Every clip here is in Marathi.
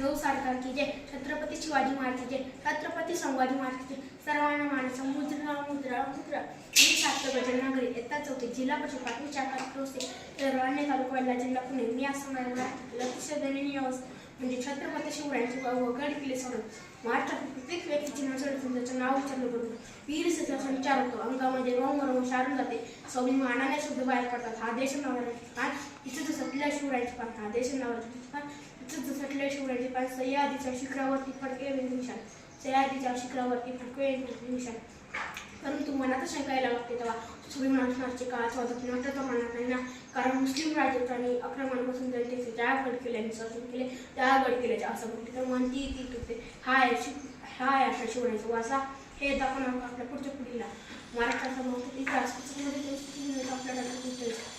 नऊ सरकार की जय छत्रपती शिवाजी महाराज जय छत्रपती संभाजी महाराज सर्वांना मानस मुद्रा मुद्रा मुद्रा. मी सात गजन नागरी इयत्ता चौथी जिल्हा परिषद प्राथमिक शाखा प्रोसे सर्वांनी तालुका वेल्हा जिल्हा पुणे. मी असं म्हणाला अतिशय दयनीय म्हणजे छत्रपती शिवरायांचे वगड किल्ले सोडून महाराष्ट्रात प्रत्येक व्यक्तीचे नाव सोडून त्याचं नाव विचारलं बरोबर वीर सत्र संचार होतो. अंगामध्ये रोम रोम शारून जाते. स्वाभिमानाने शब्द बाहेर पडतात. हा देश नावाचा पान इथं सटल्या शिवरायांचे पान हा देश नावाचा पान सटल्या शिवरायांचे पाय सह्यादीच्या शिखरावरती फडके निशाण. सह्याद्रीच्या शिखरावरती फडके निशाण. परंतु मनात शंका यायला लागते तेव्हा. सूर्यनाशनाचे काळ वाजत नव्हतं मनात नाही ना? कारण मुस्लिम राजकारणी आक्रमणापासून जनतेचे ज्या गड केल्याने सर्जन केले. त्या गड केल्याचे असं म्हणते. तर म्हणती ती तुटते हा आहे हा आहे आपल्या शिवरायांचा वासा. हे दाखवून आपल्या पुढच्या पिढीला. महाराष्ट्राचा मग इतिहास पुस्तकामध्ये आपल्या पुस्तक आपल्याला पुस्तक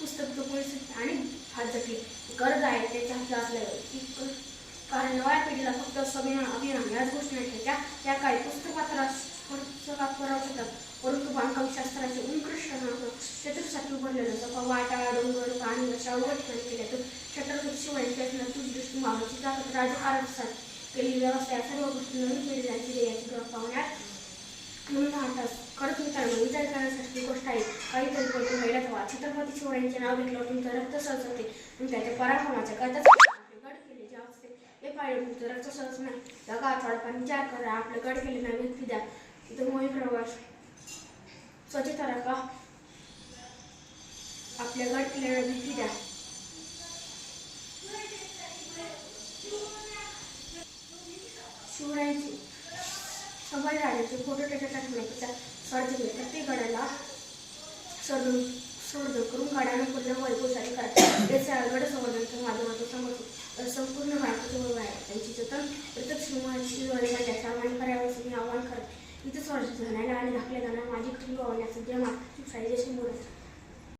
पुस्तक तो परिस्थिती आणि हात जपली. गरज आहे त्याच्या हातात असल्यावर. कारण नव्या पिढीला फक्त स्वाभिमान अभिमान याच गोष्टी नाही त्या त्या काही पुस्तकात पुस्तकात करावं शकतात परंतु बांधकामशास्त्राचे उत्कृष्ट चतुर्साठी उभारलेलं जसं वाटा डोंगर पाणी अशा अवघड ठिकाणी केल्यातून छत्रपती शिवाजी रचना दृष्टी मावळची ताकद राजकारण केलेली व्यवस्था या सर्व गोष्टी नवीन पिढीला दिली याची पाहण्यात म्हणून म्हणतात खरंच मित्रांनो विचार करण्यासारखी गोष्ट आहे. काहीतरी करतो व्हायला हवा छत्रपती शिवरायांचे नाव घेतलं तुमचं रक्त सळसळते आणि त्याच्या पराक्रमाच्या कथाच गड केले जे असते. हे पाहिजे तुमचं रक्त सहज नाही. जगा थोडाफार विचार करा. आपलं गड केले नाही. व्यक्ती द्या. इथं मोही प्रवास. स्वच्छता राखा. आपल्या गड केलेल्या व्यक्ती द्या. शिवरायांची संभाजी राजाचे फोटो त्याच्या टाकण्यापेक्षा सर्जन प्रत्येक गडाला सर्जन संवर्धन करून गाड्यानं पूर्ण वैभवशाली करा त्याचे गड संवर्धनाच्या माध्यमातून समजतो संपूर्ण भारताचे वैभव आहे. त्यांची जतन प्रत्येक श्रीमान त्याचा सर्वांनी करावयाचं मी आव्हान करते. इथं स्वर्ग जाण्याला आणि दाखले जाणार माझी कुटुंब आवडण्याचं जय माता साई जय श्री मुरली.